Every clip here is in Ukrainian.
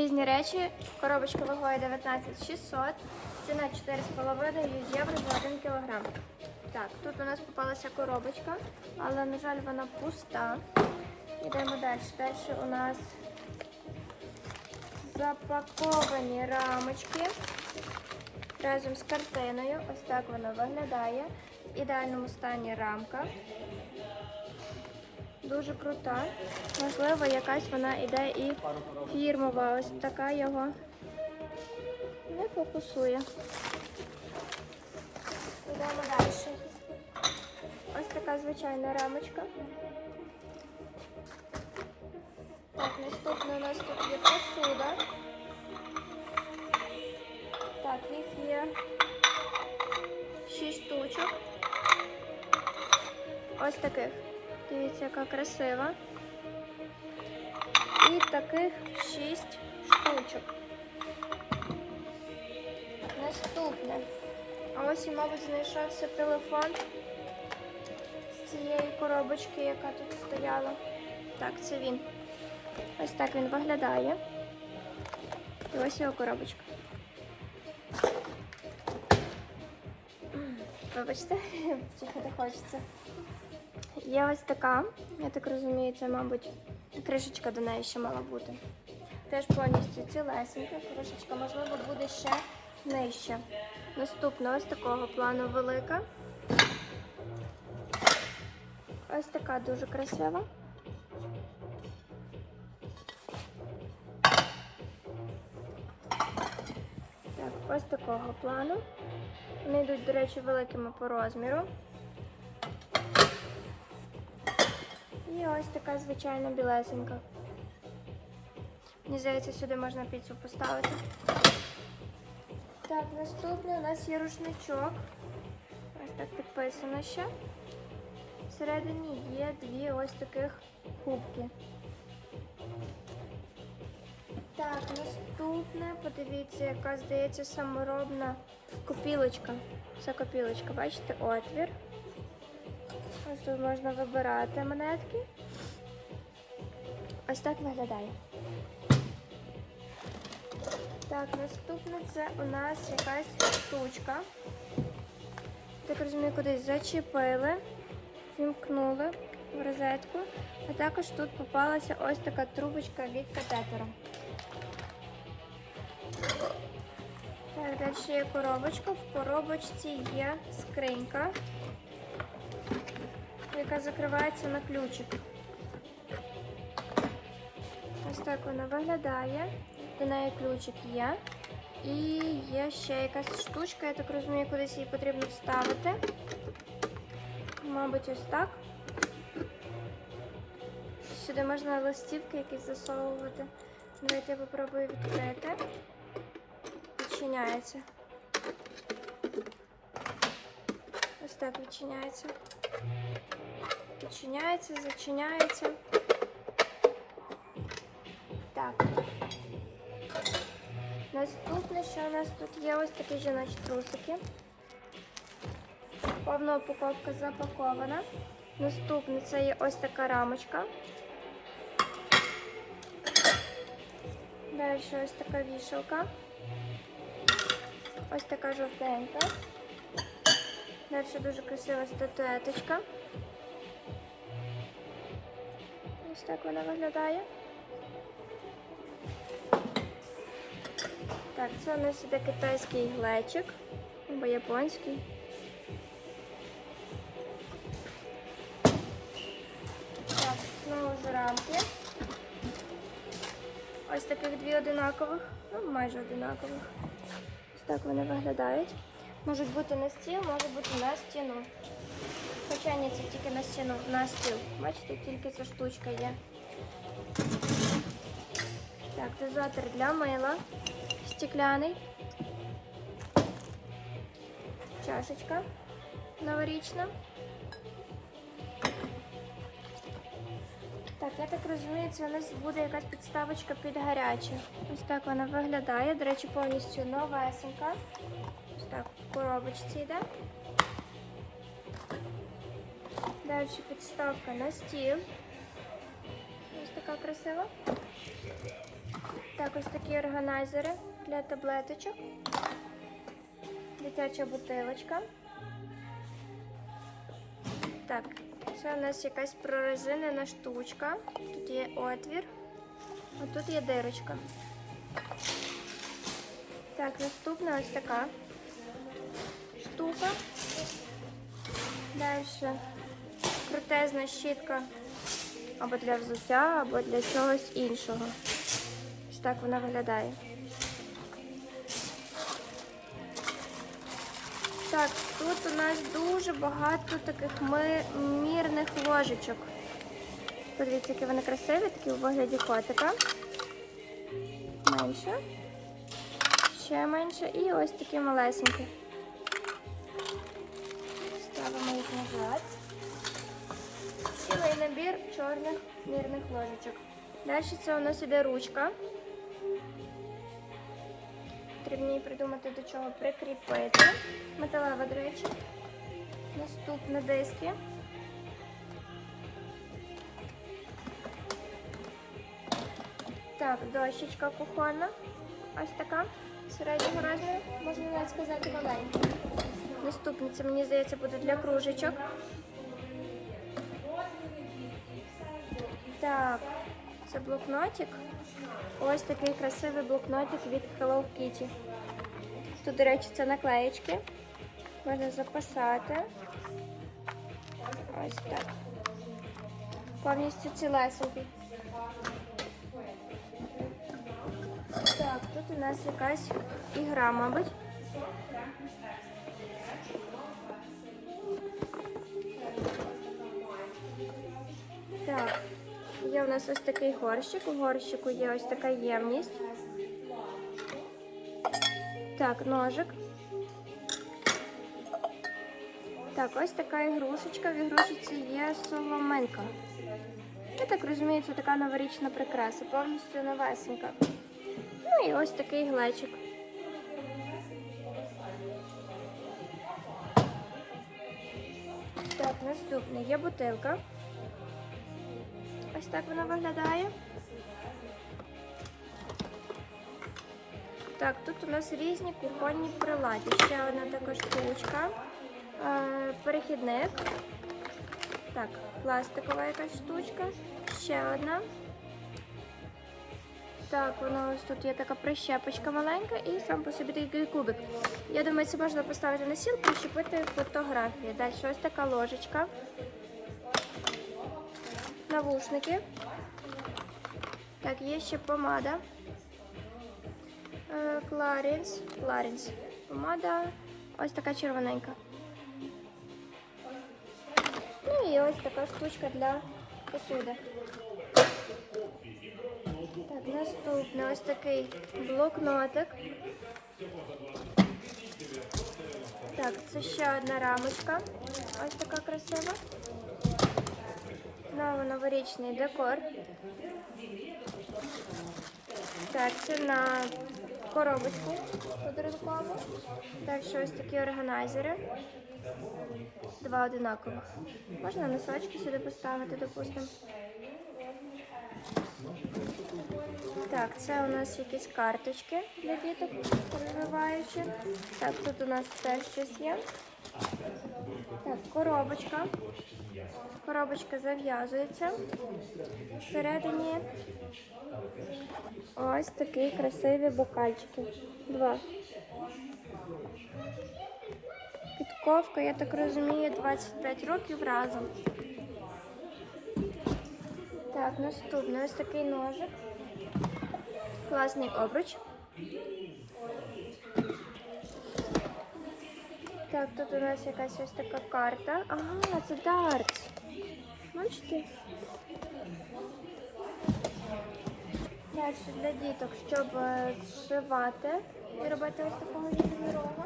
Різні речі. Коробочка вагою 19 600. Ціна 4,5 євро за 1 кг. Так, тут у нас попалася коробочка, але, на жаль, вона пуста. Йдемо далі. Далі у нас запаковані рамочки разом з картиною. Ось так вона виглядає. В ідеальному стані рамка. Дуже крута. Можливо, якась вона іде і фірмова. Ось така його не фокусує. Йдемо далі. Ось така звичайна рамочка. Так, наступна у нас тут є посуда. Так, їх є 6 штучок. Ось таких. Дивіться, яка красива. І таких 6 штучок. Наступне. А ось і, мабуть, знайшовся телефон з цієї коробочки, яка тут стояла. Так, це він. Ось так він виглядає. І ось його коробочка. Вибачте, чихати хочеться. Є ось така, я так розумію, це, мабуть, кришечка до неї ще мала бути. Теж повністю цілесенька, кришечка, можливо, буде ще нижче. Наступна ось такого плану велика. Ось така дуже красива. Так, ось такого плану. Вони йдуть, до речі, великими по розміру. І ось така звичайна білесенька. Мені здається, сюди можна піцу поставити. Так, наступний у нас є рушничок. Ось так підписано ще. Всередині є дві ось таких губки. Так, наступне, подивіться, яка здається саморобна копілочка. Це копілочка, бачите, отвір. Ось тут можна вибирати монетки. Ось так виглядає. Так, наступне це у нас якась штучка. Так розумію, кудись зачепили, вімкнули в розетку. А також тут попалася ось така трубочка від катетера. Так, далі є коробочка. В коробочці є скринька, яка закривається на ключик. Ось так вона виглядає. До неї ключик є. І є ще якась штучка, я так розумію, кудись її потрібно вставити. Мабуть, ось так. Сюди можна листівки якісь засовувати. Давайте я попробую відкрити. Відчиняється. Ось так відчиняється. Відчиняється, зачиняється. Так. Наступне, що у нас тут є ось такі жіночі трусики. Повна упаковка запакована. Наступне це є ось така рамочка. Далі ось така вішалка. Ось така жовтенька. Далі дуже красива статуеточка. Ось так вона виглядає. Так, це у нас іде китайський глечик або японський. Так, знову ж рамки. Ось таких дві одинакових, ну майже одинакових. Ось так вони виглядають. Можуть бути на стіл, може бути на стіну. Хоча ні, це тільки на стіну, на стіл. Бачите, тільки ця штучка є. Так, дозатор для мила. Стекляний. Чашечка новорічна. Так, я так розумію, це у нас буде якась підставочка під гаряче. Ось так вона виглядає. До речі, повністю новесенька. Так в коробочці йде. Далі підставка на стіл. Ось така красива. Так, ось такі органайзери для таблеточок. Дитяча бутилочка. Так, це у нас якась прорезинена штучка. Тут є отвір. А тут є дирочка. Так, наступна ось така штука. Далі крутезна щітка або для взуття, або для чогось іншого. Ось так вона виглядає. Так, тут у нас дуже багато таких ми- мірних ложечок. Подивіться, які вони красиві, такі у вигляді котика. Менше. Ще менше. І ось такі малесенькі. Ставимо їх назад. Цілий набір чорних мірних ложечок. Далі це у нас іде ручка. Потрібно її придумати до чого прикріпити. Металева, до речі. Наступне диски. Так, дощечка кухонна. Ось така. Середнього розміру, можна навіть сказати маленька. Наступне, це мені здається, буде для кружечок. Так, це блокнотик. Ось такий красивий блокнотик від Hello Kitty. Тут, до речі, це наклеєчки. Можна записати. Ось так. Повністю цілесенький. Так, тут у нас якась ігра, мабуть. Нас ось такий горщик. У горщику є ось така ємність. Так, ножик. Так, ось така ігрушечка. В ігрушечці є соломинка. Я так розумію, це така новорічна прикраса, повністю новесенька. Ну і ось такий глечик. Так, наступне є бутилка. Ось так вона виглядає. Так, тут у нас різні кухонні прилади. Ще одна також штучка. Е, перехідник. Так, пластикова якась штучка. Ще одна. Так, воно ось тут є така прищепочка маленька і сам по собі такий кубик. Я думаю, це можна поставити на сіл, прищепити фотографії. Далі ось така ложечка. Навушники. Так, є ще помада. Е, Кларінс. Кларінс. Помада. Ось така червоненька. Ну і ось така штучка для посуди. Так, наступний ось такий блокнотик. Так, це ще одна рамочка. Ось така красива. Знову новорічний декор. Так, це на коробочку подарункову. Далі ось такі органайзери. Два одинакових. Можна носочки сюди поставити, допустимо. Так, це у нас якісь карточки для діток розвиваючі. Так, тут у нас теж щось є. Так, коробочка. Коробочка зав'язується. Всередині ось такі красиві бокальчики. Два. Підковка, я так розумію, 25 років разом. Так, наступний ось такий ножик. Класний обруч. Так, тут у нас якась ось така карта. Ага, це дартс. Бачите? Далі для діток, щоб е, зшивати і робити ось такого єдинорога.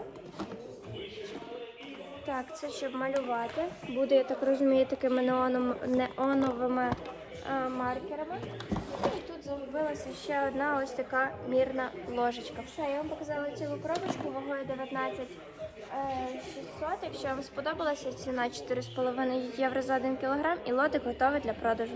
Так, це щоб малювати. Буде, я так розумію, такими неоном, неоновими е, маркерами. І тут загубилася ще одна ось така мірна ложечка. Все, я вам показала цілу коробочку вагою 19 е, 600. Якщо вам сподобалася ціна 4,5 євро за 1 кілограм і лотик готовий для продажу.